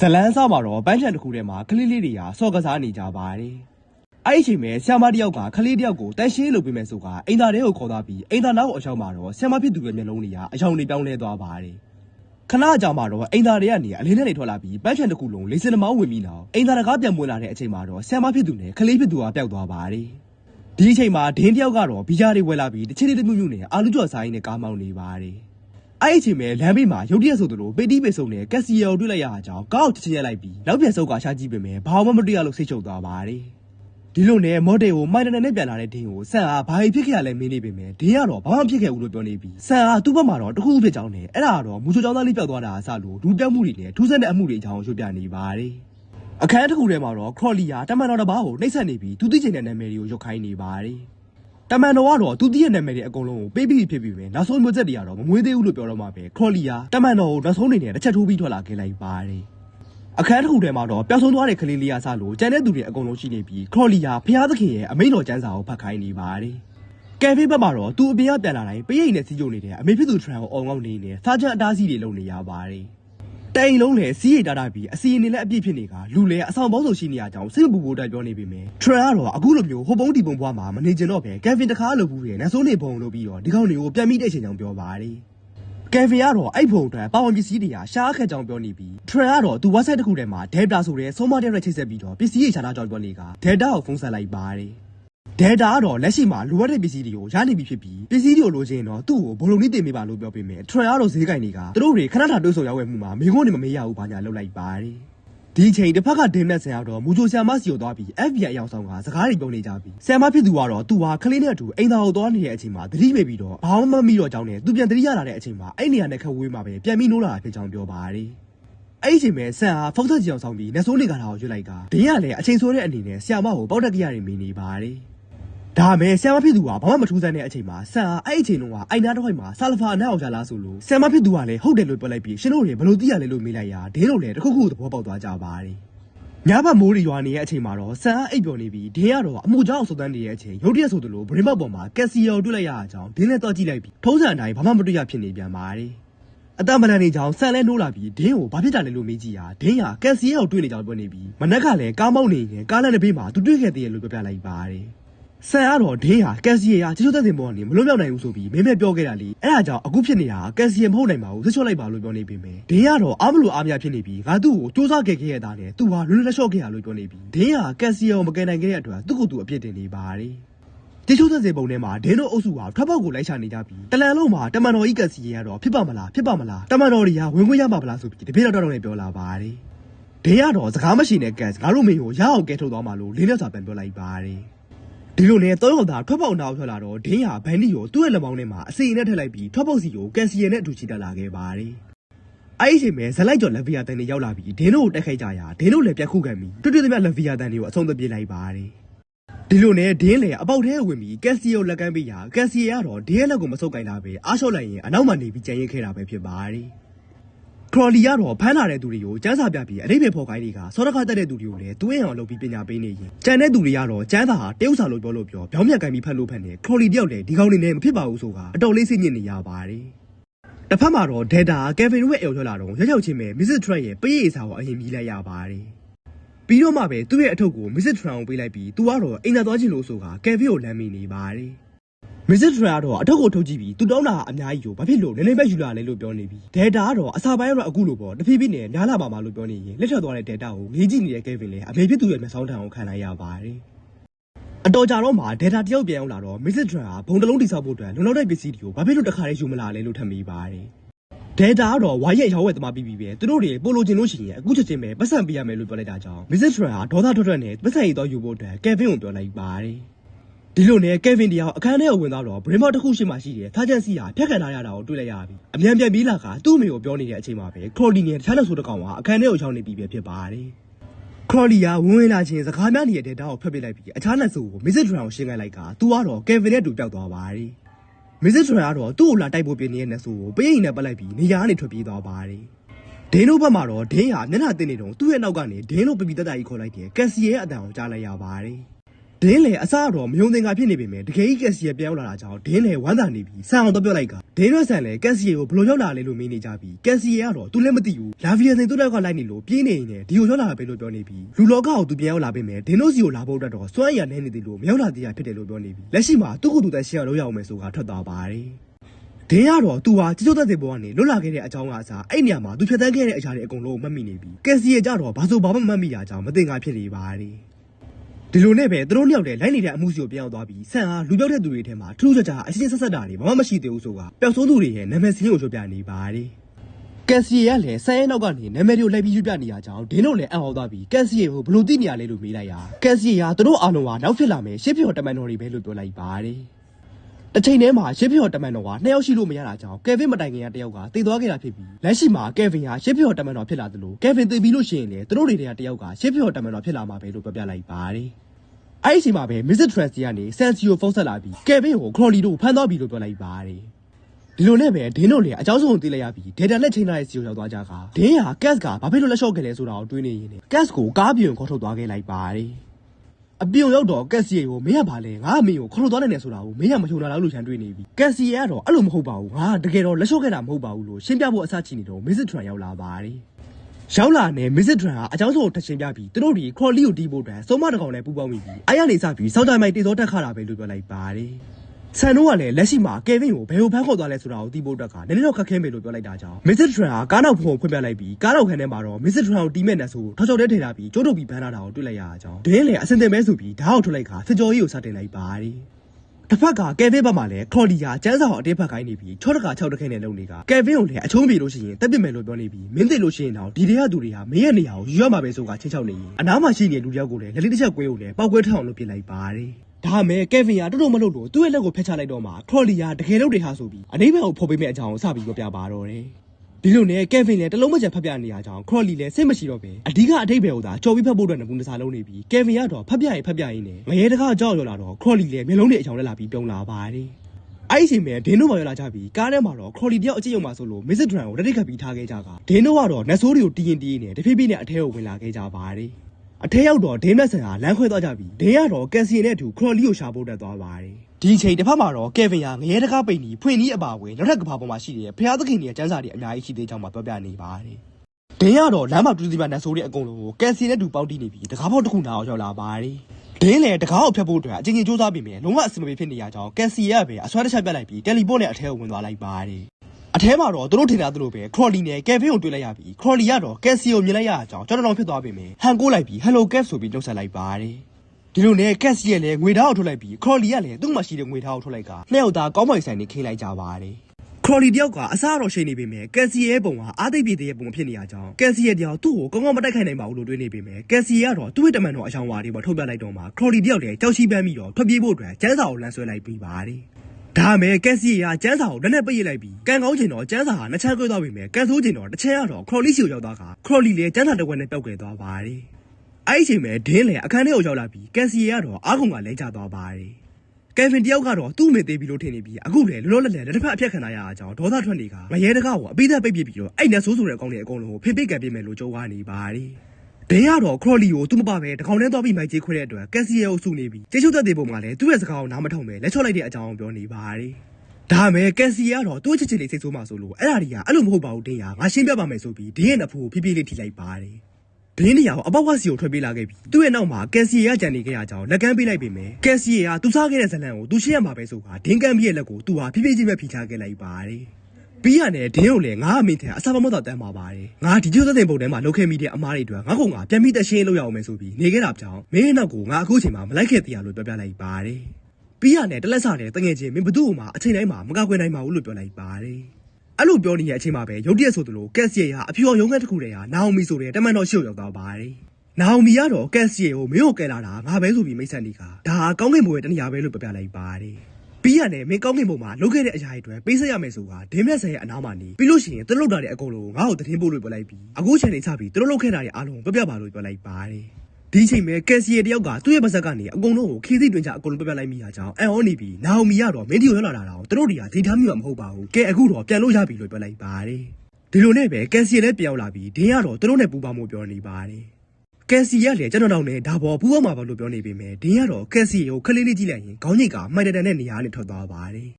ဇလန်းစားမှာတော့ပန်းချန်တစ်ခုထဲမှာကလေးလေးတွေကစော်ကစားနေကြပါတယ်။အဲ့ဒီအချိန်မှာဆ iam မတစ်ယောက်ကကလေးတစ်ယောက်ကိုတန်ရှင်းလုပ်ပေးမယ်ဆိုကအင်တာထဲကိုခေါ်သွားပြီးအင်တာနောက်အချောင်းမှာတော့ဆ iam မဖြစ်သူရဲ့မျက်လုံးတွေကအချောင်းတွေပြောင်းလဲသွားပါတယ်။ခဏကြာမှတော့အင်တာတွေကနေအလင်းနဲ့နေထွက်လာပြီးပန်းချန်တစ်ခုလုံးလေးစင်နှမောင်းဝင်ပြီးနောက်အင်တာတကားပြန်ပွင့်လာတဲ့အချိန်မှာတော့ဆ iam မဖြစ်သူနဲ့ကလေးဖြစ်သူကပျောက်သွားပါတယ်။ဒီအချိန်မှာဒင်းတစ်ယောက်ကတော့ဘီဂျာတွေဝယ်လာပြီးတစ်ချိန်တစ်မျိုးမျိုးနဲ့အာလူကျော်ဆိုင်နဲ့ကားမောင်းနေပါတယ်။ အဲ့ဒီအချိန်မှာလမ်းဘေးမှာရုတ်တရက်ဆိုသလိုပေတီးပေဆုံနဲ့ကက်စီယာကိုတွေ့လိုက်ရတာကြောင့်ကားကိုချက်ချင်းရိုက်လိုက်ပြီးနောက်ပြန်ဆုတ်ကရှာကြည့်ပေမဲ့ဘာမှမတွေ့ရလို့စိတ်ချုပ်သွားပါတယ်ဒီလိုနဲ့မော်ဒယ်ကိုမိုင်တနနဲ့ပြန်လာတဲ့ဒင်းကိုဆန်အားဘာဖြစ်ခဲ့ရလဲမင်းနေပေမဲ့ဒင်းကတော့ဘာမှဖြစ်ခဲ့ဘူးလို့ပြောနေပြီးဆန်အားသူ့ဘက်မှာတော့တခုခုဖြစ်ကြောင်းနဲ့အဲ့ဒါကတော့မူချိုချောင်းသားလေးပျောက်သွားတာအစလို့ဒူးတက်မှုတွေနဲ့ထူးဆန်းတဲ့အမှုတွေအကြောင်းရွှေ့ပြနေပါတယ်အခန်းတစ်ခုထဲမှာတော့ခရော်လီယာတမန်တော်တစ်ပါးကိုနှိပ်စက်နေပြီးသူသိချင်တဲ့နာမည်တွေကိုရုတ်ခိုင်းနေပါတယ် တမန်တော်ကတော့သူတည့်ရဲ့နာမည်တွေအကုန်လုံးကိုပေးပြီးဖြစ်ပြီးပဲနောက်ဆုံးမျိုးဆက်တွေကတော့မမွေးသေးဘူးလို့ပြောတော့မှပဲခရော်လီယာတမန်တော်ကိုနောက်ဆုံးအနေနဲ့တစ်ချက်ထိုးပြီးထွက်လာခဲ့လိုက်ပါတယ်အခန်းတစ်ခုထဲမှာတော့ပျောက်ဆုံးသွားတဲ့ကလေးလေးရစားလို့ကျန်တဲ့သူတွေအကုန်လုံးရှိနေပြီးခရော်လီယာဖျားသခင်ရဲ့အမိန့်တော်ကျမ်းစာကိုဖတ်ခိုင်းနေပါတယ်ကယ်ဗင်ဘက်မှာတော့သူအပြင်ကပြန်လာတိုင်းပရိတ်နဲ့စီးကြုံနေတဲ့အမေဖြစ်သူထရန်ကိုအော်ငေါက်နေနေစားချမ်းအတားစီးတွေလုပ်နေရပါတယ် တိုင်လုံးလေစီးရိတ်တာတာပြီးအစီအနေနဲ့အပြည့်ဖြစ်နေကလူလေအဆောင်ပေါင်းစုံရှိနေရကြောင်းစိတ်မပူဖို့တိုက်ပြောနေပေမဲ့ထရန်ကတော့အခုလိုမျိုးဟိုပုံးဒီပုံဘွားမှာမနေကျင်တော့ပဲကယ်ဗင်တခါလုပ်ဘူးရဲ့နောက်ဆုံးနေပုံလို့ပြီးတော့ဒီကောင်တွေကိုပြန်မိတဲ့အချိန်ကြောင်ပြောပါတယ်ကယ်ဗင်ကတော့အဲ့ဖုံအတွက်ပါဝင်ပစ္စည်းတွေကရှားအခက်ကြောင်ပြောနေပြီးထရန်ကတော့သူ website တစ်ခုထဲမှာ data ဆိုတဲ့ဆုံးမတဲ့ရက်ချိတ်ဆက်ပြီးတော့ပစ္စည်းတွေရှားတာကြောင်ပြောနေက data ကိုဖုန်းဆက်လိုက်ပါတယ် data ကတော့ လက်ရှိမှာ လိုအပ်တဲ့ပစ္စည်းတွေကို ရနိုင်ပြီဖြစ်ပြီး ပစ္စည်းတွေကို လိုချင်ရင်တော့ သူ့ကိုဘယ်လိုနည်းတင်ပေးပါလို့ ပြောပေးမယ်ထရန်ကတော့ ဈေးကင်တွေက သူတို့တွေ ခဏထာတွေးဆိုရောက်ဝယ်မှုမှာမိကုန်းနေမမေးရဘူး ဘာညာလုပ်လိုက်ပါတယ် ဒီအချိန်တစ်ဖက်ကဒင်းနဲ့ဆန်ကတော့ မူချိုဆရာမစီကိုသွားပြီး FBI အယောင်ဆောင်က စကားတွေ ပြောနေကြပြီး ဆရာမဖြစ်သူကတော့ သူဟာ ကလေးနဲ့အတူ အိမ်သာကို သွားနေတဲ့အချိန်မှာ သတိပေးပြီးတော့ ဘာမှမမိတော့ကြောင်းနဲ့ သူပြန်သတိရလာတဲ့အချိန်မှာ အဲ့နေရာနဲ့ခက်ဝေးမှာပဲ ပြန်ပြီးနိုးလာတာဖြစ်ကြောင်း ပြောပါတယ် အဲ့ဒီအချိန်မှာဆန်ဟာ ဖုန်းဆက်ကြည့်အောင်ဆောင်ပြီးလက်စိုးနေကတာကို ရွတ်လိုက်ကဒင်းကလည်း အချိန်ဆိုးတဲ့အနေနဲ့ ဆရာမကို ပေါက်တက်ကြရနေမိနေပါတယ် ဒါမဲ့ဆ iam မဖြစ်သူကဘာမှမထူးဆန်းတဲ့အချိန်မှာဆန်ဟာအဲ့အချိန်တုန်းကအိုင်နာတစ်ခွိုက်မှာဆာလဖာအနောက်အောင်ချလာဆိုလို့ဆ iam မဖြစ်သူကလည်းဟုတ်တယ်လို့ပြောလိုက်ပြီးရှင်တို့တွေဘယ်လိုသိရလဲလို့မေးလိုက်ရာဒင်းတို့လည်းတစ်ခုခုသဘောပေါက်သွားကြပါတယ်ညဘက်မိုးရီရွာနေတဲ့အချိန်မှာတော့ဆန်ဟာအိပ်ပျော်နေပြီးဒင်းကတော့အမှုကြောင့်စုံစမ်းနေတဲ့အချိန်ရုတ်တရက်ဆိုသလိုဗရင်ဘောက်ပေါ်မှာကက်စီယောတွေ့လိုက်ရတဲ့အကြောင်းဒင်းလည်းတော့ကြည့်လိုက်ပြီးထုံးစံအတိုင်းဘာမှမတွေ့ရဖြစ်နေပြန်ပါတယ်အတမလန်နေကြောင်ဆန်လဲနိုးလာပြီးဒင်းကိုဘာဖြစ်တာလဲလို့မေးကြည့်ရာဒင်းကကက်စီယောတွေ့နေကြောင်ပြောနေပြီးမနက်ကလည်းကားမောက်နေရင်ကားလမ်းတစ်ဘေးမှာသူတွေ့ခဲ့သေးတယ်လို့ပြောပြလိုက်ပါတယ် ဆန်ကတော့ဒင်းဟာကက်စီယာချီချိုးသက်တင်ပေါ်ကနေမလွတ်မြောက်နိုင်ဘူးဆိုပြီးမင်းမဲပြောခဲ့တာလေအဲ့ဒါကြောင့်အခုဖြစ်နေတာကက်စီယမဟုတ်နိုင်ပါဘူးဆွချော့လိုက်ပါလို့ပြောနေပေမဲ့ဒင်းကတော့အားမလို့အားမရဖြစ်နေပြီးငါသူ့ကိုစူးစမ်းခဲ့ခဲ့ရတာနဲ့သူဟာလွတ်လွတ်လပ်လျှော့ခဲ့ရလို့ပြောနေပြီးဒင်းဟာကက်စီယာကိုမကယ်နိုင်ခဲ့တဲ့အတွက်သူ့ကိုယ်သူအပြစ်တင်နေပါတယ်တီချိုးသက်စင်ပုံထဲမှာဒင်းတို့အုပ်စုဟာထွက်ပေါက်ကိုလိုက်ချနေကြပြီးတလန်လုံးမှာတမန်တော်ကြီးကက်စီယာကတော့ဖြစ်ပါမလားဖြစ်ပါမလားတမန်တော်တွေကဝင်ခွင့်ရပါမလားဆိုပြီးတပည့်တော်တော်နဲ့ပြောလာပါတယ်ဒင်းကတော့စကားမရှိတဲ့ကက်ငါတို့မင်းကိုရအောင်ကဲထုတ်သွားမှလို့လင်းလက်စွာပြန်ပြောလိုက်ပါတယ် ဒီလိုနဲ့သုံးယောက်သားထွက်ပေါက်နောက်ထွက်လာတော့ဒင်းရဘန်ဒီကိုသူ့ရဲ့လက်မောင်းထဲမှာအစီအနဲ့ထည့်လိုက်ပြီးထွက်ပေါက်စီကိုကန်စီယန်နဲ့အတူချီတက်လာခဲ့ပါတယ်။အဲ့ဒီအချိန်မှာဇလိုက်ကျော်လက်ဗီယာတန်တွေရောက်လာပြီးဒင်းတို့ကိုတိုက်ခိုက်ကြရာဒင်းတို့လည်းပြတ်ခုခံပြီးတွတ်တွတ်သမျှလက်ဗီယာတန်တွေကိုအဆုံးသပြေးလိုက်ပါတယ်။ဒီလိုနဲ့ဒင်းလည်းအပေါက်ထဲဝင်ပြီးကန်စီယကိုလက်ကမ်းပေးရာကန်စီယကတော့ဒင်းရဲ့လက်ကိုမဆုပ်ကင်လာပဲအားလျှော့လိုက်ရင်အနောက်မှနေပြီးကြံရင်ခဲ့တာပဲဖြစ်ပါတယ်။ ခရော်လီကတော့ဖမ်းလာတဲ့သူတွေကိုစမ်းစာပြပြီးအတိတ်ပဲဖော်ခိုင်းတွေကစောတခါတက်တဲ့သူတွေကိုလည်းသူ့အိမ်အောင်လုပ်ပြီးပညာပေးနေရင်ကြံတဲ့သူတွေကတော့ကျန်းစာဟာတရုတ်စာလို့ပြောလို့ပြောပြောင်းပြန်ကင်ပြီးဖတ်လို့ဖတ်နေခရော်လီတယောက်လည်းဒီကောင်းနေနဲ့မဖြစ်ပါဘူးဆိုတာအတော်လေးစိတ်ညစ်နေရပါတယ်တစ်ဖက်မှာတော့ data ကယ်ဗင်တို့ရဲ့အော်ထွက်လာတော့ရောက်ရောက်ချင်းပဲ Mrs. Trump ရဲ့ပရိယေစာကိုအရင်မြည်လိုက်ရပါတယ်ပြီးတော့မှပဲသူ့ရဲ့အထုပ်ကို Mrs. Trump ကိုပေးလိုက်ပြီးသူကတော့အိမ်သာသွားချင်လို့ဆိုတာကယ်ဗင်ကိုလမ်းမိနေပါတယ် မစ္စထရာကတော့အထုပ်ကိုထုတ်ကြည့်ပြီးသူတောင်းတာအများကြီးကိုဘာဖြစ်လို့နည်းနည်းပဲယူလာလဲလို့ပြောနေပြီးဒေတာကတော့အစာပိုင်းကတော့အခုလိုပေါ့တဖြည်းဖြည်းနဲ့များလာပါမှာလို့ပြောနေရင်လက်ထပ်သွားတဲ့ဒေတာကိုငေးကြည့်နေတဲ့ကယ်ဗင်လည်းအမေဖြစ်သူရဲ့မျက်စောင်းထံကိုခံလိုက်ရပါတယ်အတော်ကြာတော့မှဒေတာတယောက်ပြန်ရောက်လာတော့မစ္စထရာကဘုံတစ်လုံးတိဆောက်ဖို့အတွက်လုံလောက်တဲ့ပစ္စည်းတွေကိုဘာဖြစ်လို့တခါလေးယူမလာလဲလို့ထပ်မိပါတယ်ဒေတာကတော့ဝါရဲ့ရောက်ဝဲသမားပြီးပြီပဲသူတို့တွေပိုလိုချင်လို့ရှိရင်အခုချက်ချင်းပဲပတ်စံပေးရမယ်လို့ပြောလိုက်တာကြောင့်မစ္စထရာကဒေါသထွက်ထွက်နဲ့ပတ်စံရည်တော့ယူဖို့အတွက်ကယ်ဗင်ကိုပြောလိုက်ပါတယ် ဒီလိုနဲ့ကယ်ဗင်တရားအခန်းထဲကိုဝင်သွားတော့ဘရင်မော့တစ်ခုရှိမှရှိတယ်ထားချန်စီဟာဖြတ်ခံထားရတာကိုတွေ့လိုက်ရပြီအမြန်ပြန်ပြီးလာကသူ့အမေကိုပြောနေတဲ့အချိန်မှာပဲခရော်လီနဲ့တခြားလက်ဆိုးတစ်ကောင်ကအခန်းထဲကိုရောက်နေပြီပဲဖြစ်ပါတယ်ခရော်လီကဝင်ဝင်လာချင်းစကားများနေတဲ့ဒေတာကိုဖျက်ပစ်လိုက်ပြီးအခြားလက်ဆိုးကိုမစ္စဒရန်ကိုရှင်းခိုင်းလိုက်ကသူကတော့ကယ်ဗင်နဲ့အတူပျောက်သွားပါတယ်မစ္စဒရန်ကတော့သူ့ကိုလာတိုက်ဖို့ပြင်နေတဲ့လက်ဆိုးကိုပရိတ်နဲ့ပတ်လိုက်ပြီးနေရာကနေထွက်ပြေးသွားပါတယ်ဒင်းတို့ဘက်မှာတော့ဒင်းဟာမျက်နှာတင်းနေတော့သူ့ရဲ့နောက်ကနေဒင်းတို့ပပီတက်တာကြီးခေါ်လိုက်တယ်ကန်စီရဲ့အတန်ကိုကြားလိုက်ရပါတယ် ဒင်းလေအစားတော့မယုံသင်္ကာဖြစ်နေပေမဲ့တကယ်ကြီးကက်စီရဲ့ပြန်ရောက်လာတာကြောင့်ဒင်းလေဝမ်းသာနေပြီးဆန်အောင်တော့ပြောလိုက်ကဒင်းရွက်ဆန်လေကက်စီရဲ့ကိုဘယ်လိုရောက်လာလဲလို့မေးနေကြပြီးကက်စီရဲ့ကတော့သူလည်းမသိဘူးလာဗီယန်စင်သူ့လောက်ကလိုက်နေလို့ပြေးနေရင်လည်းဒီကိုရောက်လာပဲလို့ပြောနေပြီးလူလောကကိုသူပြန်ရောက်လာပေမဲ့ဒင်းတို့စီကိုလာဖို့အတွက်တော့စွမ်းအင်ရနေနေတယ်လို့မရောက်လာသေးတာဖြစ်တယ်လို့ပြောနေပြီးလက်ရှိမှာသူ့ကိုယ်သူတန်ရှင်းအောင်လုပ်ရအောင်မယ်ဆိုတာထွက်သွားပါတယ်ဒင်းရတော့သူဟာကြီးစိုးသက်တဲ့ဘဝကနေလွတ်လာခဲ့တဲ့အကြောင်းကအစားအဲ့နေရာမှာသူဖြတ်တန်းခဲ့တဲ့အရာတွေအကုန်လုံးမှတ်မိနေပြီကက်စီရဲ့ကြတော့ဘာလို့ဘာမှမမှတ်မိတာကြောင့်မတင်ကားဖြစ်နေပါတယ် ဒီလိုနဲ့ပဲသူတို့နှစ်ယောက်တည်းလိုက်နေတဲ့အမှုစီကိုပြန်ရောက်သွားပြီးဆန်ဟာလူပြောက်တဲ့သူတွေထဲမှာထူးထူးခြားခြားအရှင်းဆက်ဆက်တာတွေဘာမှမရှိသေးဘူးဆိုတာပျောက်ဆုံးသူတွေရဲ့နာမည်စင်းကိုချပြနေပါတယ်ကက်စီရဲ့လည်းဆန်ရဲ့နောက်ကနေနာမည်တွေကိုလိုက်ပြီးရွပြနေရကြောင်းဒင်းတို့လည်းအံ့ဩသွားပြီးကက်စီရဲ့ကိုဘလို့သိနေရလဲလို့မေးလိုက်ရကက်စီရဲ့ကသူတို့အားလုံးကနောက်ဖြစ်လာမယ်ရှစ်ဖြော်တမန်တော်တွေပဲလို့ပြောလိုက်ပါတယ်တစ်ချိန်တည်းမှာရှစ်ဖြော်တမန်တော်ကနှစ်ယောက်ရှိလို့မရတာကြောင့်ကယ်ဗင်မတိုင်ခင်ကတယောက်ကတည်သွားခဲ့တာဖြစ်ပြီးလက်ရှိမှာကယ်ဗင်ဟာရှစ်ဖြော်တမန်တော်ဖြစ်လာတယ်လို့ကယ်ဗင်တည်ပြီးလို့ရှိရင်လေသူတို့တွေကတယောက်ကရှစ်ဖြော်တမန်တော်ဖြစ်လာမှာပဲလို့ပြောပြလိုက်ပါတယ်။ အဲ့ဒီအချိန်မှာပဲမစ္စထရန်စီကနေဆန်စီကိုဖုန်းဆက်လာပြီးကယ်ဗင်ကိုခရိုလီတို့ဖမ်းသွားပြီလို့ပြောလိုက်ပါတယ်။ဒီလိုနဲ့ပဲဒင်းတို့လည်းအကြောင်းစုံကိုသိလိုက်ရပြီးဒေတာလက်ချိန်ထားတဲ့စီကိုရောက်သွားကြကဒင်းဟာကတ်ကဘာဖြစ်လို့လက်လျှော့ခဲ့လဲဆိုတာကိုတွေးနေရင်းနဲ့ကတ်ကိုကားပြေုံခေါ်ထုတ်သွားခဲ့လိုက်ပါတယ်။အပြုံရောက်တော့ကက်စီယေကိုမင်းကဘာလဲငါအမေကိုခေါ်လို့သွားနိုင်တယ်ဆိုတာကိုမင်းကမချုံတာလားလို့ချန်တွေးနေပြီကက်စီယေကတော့အဲ့လိုမဟုတ်ပါဘူးငါတကယ်တော့လက်လျှော့ခဲ့တာမဟုတ်ပါဘူးလို့ရှင်းပြဖို့အစချီနေတော့မစ္စထရန်ရောက်လာပါတယ် ရောက်လာနဲ့မစ္စထရန်ကအကြောင်းစုံကိုထပ်ရှင်းပြပြီးသူတို့ဒီခေါ်လီကိုတီးဖို့အတွက်စုံမတစ်ကောင်နဲ့ပူးပေါင်းပြီးအဲ့ရနေစပြီးစောက်တိုင်မိုက်တေသောတက်ခတာပဲလို့ပြောလိုက်ပါတယ်ဆန်တို့ကလည်းလက်ရှိမှာကယ်ဗင်ကိုဘယ်လိုဖမ်းခေါ်သွားလဲဆိုတာကိုသိဖို့အတွက်ကနည်းနည်းတော့ခက်ခဲမယ်လို့ပြောလိုက်တာကြောင့်မစ္စထရန်ကကားနောက်ဖုန်းကိုဖွင့်ပြလိုက်ပြီးကားနောက်ခန်းထဲမှာတော့မစ္စထရန်ကိုတီးမဲ့နဲ့ဆိုထောက်ချောက်တဲထည့်ထားပြီးကျိုးထုတ်ပြီးဖမ်းထားတာကိုတွေ့လိုက်ရတာကြောင့်ဒင်းလည်းအစင်တင်မဲဆိုပြီးဓာတ်အောင်ထုတ်လိုက်ခါစစ်ကြောကြီးကိုစတင်လိုက်ပါတယ် တစ်ဖက်ကကယ်ဗင်ဘက်မှာလည်းခေါ်လီယာကျန်းစာကိုအတင်းဖက်ခိုင်းနေပြီးချောတကာ6တခဲနဲ့လုံနေကကယ်ဗင်ကိုလည်းအချုံးပြေလို့ရှိရင်တက်ပြစ်မယ်လို့ပြောနေပြီးမင်းသိလို့ရှိရင်တော့ဒီတွေကသူတွေဟာမင်းရဲ့နေရာကိုယူရမှာပဲဆိုကချင်းချောက်နေရင်အနားမှာရှိနေတဲ့လူတယောက်ကိုလည်းလက်လေးတစ်ချက်ကွဲကိုလည်းပောက်ကွဲထအောင်လုပ်ပြလိုက်ပါတယ်ဒါမဲ့ကယ်ဗင်ကတော်တော်မလုပ်လို့သူ့ရဲ့လက်ကိုဖျက်ချလိုက်တော့မှခေါ်လီယာတကယ်လို့တွေဟာဆိုပြီးအနိမ့်ဘက်ကိုဖော်ပေးမဲ့အကြောင်းကိုစပြီးပြောပြပါတော့တယ် ဒီလိုနဲ့ကယ်ဗင်လည်းတလုံးမချန်ဖတ်ပြနေရကြောင်းခရော့လီလည်းစိတ်မရှိတော့ပဲအဓိကအထိပ္ပယ်ကိုသာကြော်ပြီးဖတ်ဖို့အတွက်ငကူးနစားလုံးနေပြီးကယ်ဗင်ကတော့ဖတ်ပြရင်ဖတ်ပြရင်နဲ့ငရဲတကားကြောက်ရောက်လာတော့ခရော့လီလည်းမျိုးလုံးတွေအချောင်လက်လာပြီးပြုံးလာပါတယ်အဲ့ဒီအချိန်မှာဒင်းတို့မရောက်လာကြပြီးကားထဲမှာတော့ခရော်လီတယောက်အကြည့်ရုံမှာဆိုလို့မစ္စဒရန်ကိုတက်တိတ်ခတ်ပြီးထားခဲ့ကြကဒင်းတို့ကတော့နတ်ဆိုးတွေကိုတီးရင်တီးရင်နဲ့တဖြည်းဖြည်းနဲ့အထဲကိုဝင်လာခဲ့ကြပါတယ်အထဲရောက်တော့ဒင်းမက်ဆန်ဟာလမ်းခွဲသွားကြပြီးဒင်းကတော့ကက်စီနဲ့အတူခရော်လီကိုရှာဖို့တက်သွားပါတယ် ဒီအချိန်တစ်ဖက်မှာတော့ကယ်ဗင်ဟာငရဲတကားပိန်ကြီးဖွင့်ပြီးအပါဝယ်နောက်ထပ်ကဘာပေါ်မှာရှိတဲ့ဖျားသခင်ရဲ့ကျန်းစာတွေအများကြီးရှိသေးကြောင်းမှပြောပြနေပါတယ်ဒင်းရတော့လမ်းမှာတူစီပါနတ်ဆိုးတွေအကုန်လုံးကိုကက်စီနဲ့တူပေါက်တီးနေပြီးတကားပေါက်တစ်ခုနာအောင်ရောက်လာပါတယ်။ဒင်းလည်းတကားကိုဖျက်ဖို့အတွက်အချင်းချင်းစူးစမ်းပြီးမြဲလုံးဝအဆင်မပြေဖြစ်နေရကြောင်းကက်စီရပဲအစွမ်းတစ်ချက်ပြတ်လိုက်ပြီးတယ်လီပို့နဲ့အထဲကိုဝင်သွားလိုက်ပါတယ်။အထဲမှာတော့သူတို့ထင်တာသူတို့ပဲခရော်လီနဲ့ကယ်ဗင်ကိုတွေ့လိုက်ရပြီးခရော်လီကတော့ကက်စီကိုမြင်လိုက်ရအကြောင်းကြောက်တောင်ဖြစ်သွားပြီမြဲဟန်ကိုလိုက်ပြီးဟယ်လိုကက်ဆိုပြီးနှုတ်ဆက်လိုက်ပါတယ်။ ဒီလိုနဲ့ကက်စီရဲ့လည်းငွေသားကိုထုတ်လိုက်ပြီးခရော်လီကလည်းသူ့မှာရှိတဲ့ငွေသားကိုထုတ်လိုက်ကနှစ်ယောက်သားကောင်းမိုင်ဆိုင်နေခင်းလိုက်ကြပါတယ်။ခရော်လီတယောက်ကအစားတော့ရှိနေပေမဲ့ကက်စီရဲ့ပုံကအာသိပ်ပြည်တဲ့ပုံဖြစ်နေရကြောင်းကက်စီရဲ့တယောက်သူ့ကိုကောင်းကောင်းမတိုက်ခိုက်နိုင်ပါဘူးလို့တွေးနေပေမဲ့ကက်စီကတော့သူ့ရဲ့တမန်တော်အချောင်းဝါတွေပေါ်ထုတ်ပြလိုက်တော့မှခရော်လီတယောက်လည်းကြောက်ရှိပန်းပြီးတော့ထွက်ပြေးဖို့အတွက်ကျန်းစာကိုလမ်းဆွဲလိုက်ပြီးပါတယ်ဒါမဲ့ကက်စီကကျန်းစာကိုလက်နဲ့ပိတ်ရလိုက်ပြီးကန်ကောင်းချင်တော့ကျန်းစာဟာနှစ်ချမ်းကွဲသွားပြီမဲ့ကန်ဆိုးချင်တော့တစ်ချမ်းကတော့ခရော်လီစီကိုရောက်သွားကခရော်လီလည်းကျန်းစာတစ်ဝက်နဲ့တောက်ကွယ်သွားပါတယ် အဲ့ဒီအချိန်မှာဒင်းလည်းအခန်းထဲကိုရောက်လာပြီးကက်စီကတော့အာခုံကလဲကျသွားပါတယ်ကယ်ဗင်တယောက်ကတော့သူ့အမေသေးပြီလို့ထင်နေပြီးအခုလည်းလောလောလတ်လတ်လက်တစ်ဖက်အဖြတ်ခံရရအောင်ကြောင့်ဒေါသထွက်နေကငရဲတကားကိုအပိသက်ပိတ်ပစ်ပြီးတော့အဲ့နတ်ဆိုးဆိုတဲ့အကောင်တွေအကုန်လုံးကိုဖိပိတ်ကပ်ပြစ်မယ်လို့ကြိုးဝါနေပါတယ်ဒင်းရတော့ခရော်လီကိုသူ့မပါပဲတကောင်ထဲသွားပြီးမိုက်ကြီးခွဲတဲ့အတွက်ကက်စီရဲ့ကိုစုနေပြီးကျေးချူသက်သေးပုံမှာလည်းသူ့ရဲ့စကားကိုနားမထောင်ပဲလက်ချော့လိုက်တဲ့အကြောင်းကိုပြောနေပါတယ်ဒါမဲ့ကက်စီကတော့သူ့ချစ်ချစ်လေးစိတ်ဆိုးမှဆိုလို့အဲ့ဒါတွေကအဲ့လိုမဟုတ်ပါဘူးတင်းရငါရှင်းပြပါမယ်ဆိုပြီးဒင်းရဲ့နဖူကိုဖြည်းဖြည်းလေးထိလိုက်ပါတယ် ဒင်းနေရာကိုအပေါက်ကစီကိုထွက်ပြေးလာခဲ့ပြီးသူ့ရဲ့နောက်မှာကယ်စီယေကကြံနေခဲ့ရကြောင်းလက်ကမ်းပေးလိုက်ပေမဲ့ကယ်စီယေကသူစားခဲ့တဲ့ဇလန်ကိုသူရှင်းရမှာပဲဆိုကဒင်းကမ်းပြီးရဲ့လက်ကိုသူဟာဖြည်းဖြည်းချင်းပဲဖိချခဲ့လိုက်ပါတယ်ပြီးရနဲ့ဒင်းကိုလည်းငါအမိန်ထက်အစာမမတော့တမ်းပါပါတယ်ငါဒီကျိုးသက်တဲ့ပုံထဲမှာလောက်ခဲ့မိတဲ့အမားတွေအတွက်ငါကငါပြန်ပြီးတရှင်းလို့ရအောင်မယ်ဆိုပြီးနေခဲ့တာကြောင့်မင်းရဲ့နောက်ကိုငါအခုချိန်မှာမလိုက်ခဲ့တရားလို့ပြောပြလိုက်ပါတယ်ပြီးရနဲ့တလက်စားတဲ့တငယ်ချင်းမင်းဘသူ့ကိုမှအချိန်တိုင်းမှာမကကွယ်နိုင်ပါဘူးလို့ပြောလိုက်ပါတယ် အဲ့လိုပြောနေတဲ့အချိန်မှာပဲရုတ်တရက်ဆိုသလိုကက်စီယေဟာအဖြူအောင်ရုံးခန်းတစ်ခုတည်းဟာနာအိုမီဆိုတဲ့တမန်တော်ရှေ့ကိုရောက်သွားပါတယ်။နာအိုမီကတော့ကက်စီယေကိုမင်းကိုကဲလာတာငါပဲဆိုပြီးမိတ်ဆက်နေကဒါဟာကောင်းကင်ဘုံရဲ့တနည်းအားပဲလို့ပြပြလိုက်ပါတယ်။ပြီးရနဲ့မင်းကောင်းကင်ဘုံမှာလုတ်ခဲ့တဲ့အရာတွေအတွက်ပေးဆက်ရမယ်ဆိုတာဒင်းမြတ်ဆန်ရဲ့အနားမှာနေပြီးလို့ရှိရင်သူလုတ်တာတဲ့အကုန်လုံးငါ့ကိုသတင်းပို့လို့ပြောလိုက်ပြီးအခုချိန်နေချပြီးသူတို့လုတ်ခဲ့တာတွေအားလုံးပြပြပါလို့ပြောလိုက်ပါတယ်။ ဒီအချိန်မှာကက်စီယေတယောက်ကသူ့ရဲ့ပါဇက်ကနေအကုန်လုံးကိုခီးစိတွင်ချအကုန်လုံးပြပြလိုက်မိတာကြောင့်အန်အောနေပြီးနာအိုမီကတော့မင်းတီကိုရောက်လာတာတော့သူတို့တွေကဒေတာမျိုးမဟုတ်ပါဘူးကဲအခုတော့ပြန်လို့ရပြီလို့ပြောလိုက်ပါတယ်ဒီလိုနဲ့ပဲကက်စီယေလည်းပြန်ရောက်လာပြီးဒင်းကတော့သူတို့နဲ့ပူပေါင်းမှုပြောနေပါတယ်ကယ်စီကလည်းကျွန်တော်တောင်းနဲ့ဒါပေါ်ပူပေါင်းမှာပါလို့ပြောနေပေမဲ့ဒင်းကတော့ကယ်စီကိုခလေးလေးကြည့်လိုက်ရင်ခေါင်းညိတ်ကမိုက်တတန်တဲ့နေရာနဲ့ထွက်သွားပါတယ်